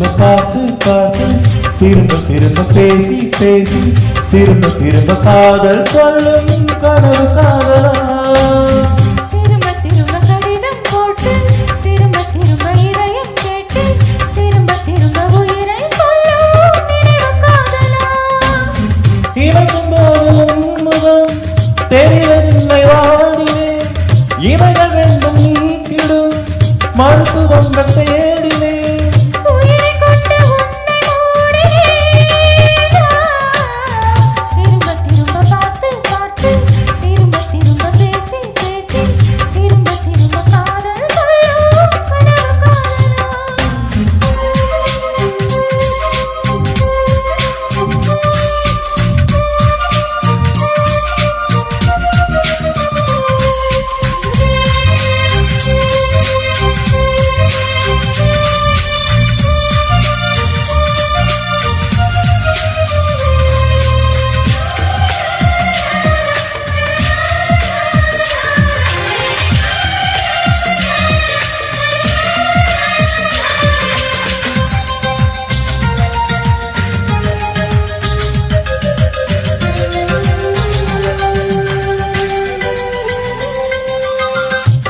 திரும்ப பார்த்து பார்த்து திரும்ப திரும்ப பேசி பேசி திரும்ப திரும்ப காதல் சொல்லும் கனவு காதலா. திரும்ப திரும்ப கடிதம் போட்டு திரும்ப திரும்ப இதயம்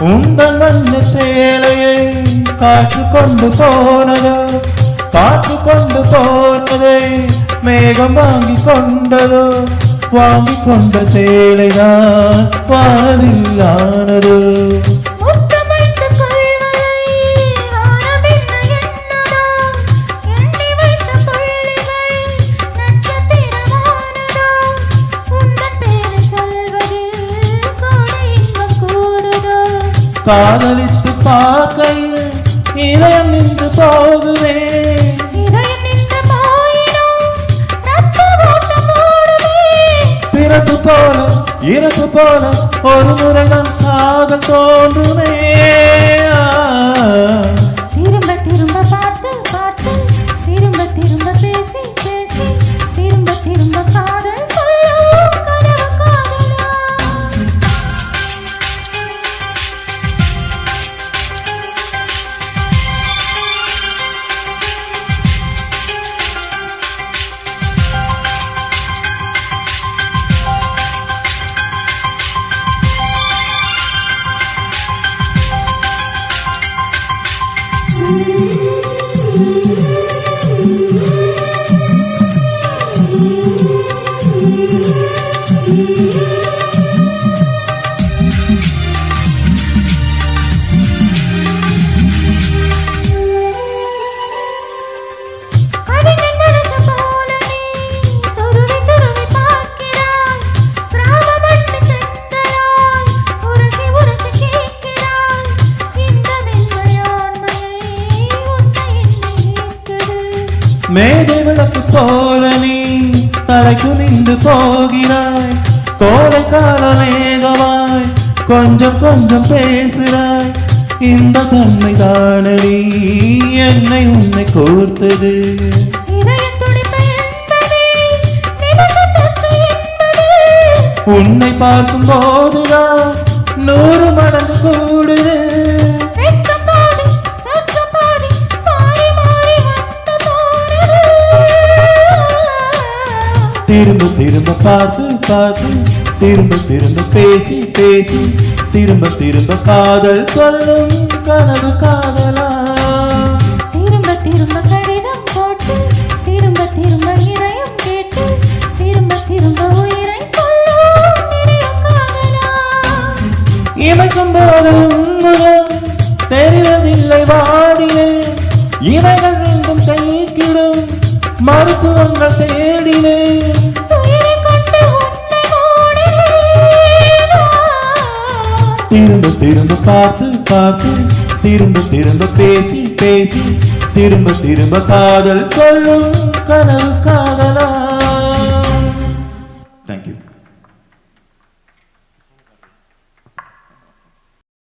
உங்கள் மண்ண சேலையை காற்று கொண்டு போனதோ காற்று கொண்டு போனதை மேகம் வாங்கி கொண்டதோ வாங்கி கொண்ட சேலைதான் வானில் காதலித்து பார்க்கையில் இதயம் நின்று போகுவே இதயம் நின்று போயிடும். ரத்த ஓட்டம் ஓடுமே பிறப்பு போல இறப்பு போல ஒரு முறைதான் காதல் தோன்றுமே. Thank you. மேதை விளக்கு போல நீ தலை குனிந்து போகிறாய். கோடைக்கால மேகமாய் கொஞ்சம் கொஞ்சம் பேசுகிறாய். இந்த தன்மை தானடி என்னை உன்னை கோர்த்தது. உன்னை பார்க்கும் போதுதான் நூறு மடங்கு கூடுது பார்த்து பார்த்து திரும்ப திரும்ப பேசி பேசி திரும்ப திரும்ப காதல் சொல்லும் கனவு காதலா. திரும்ப திரும்ப கடிதம் போட்டு திரும்ப திரும்ப இதயம் கேட்டு திரும்ப திரும்ப உயிரை இமைக்கும் போது தெரிவதில்லை வாடினேன் இவைகள் ரெண்டும் கைக்கிடும் மருத்துவங்கள் தேடினேன் திரும்ப திரும்ப பார்த்து பார்த்து திரும்ப திரும்ப பேசி பேசி திரும்ப திரும்ப காதல் சொல்லும் கனவு காதலா.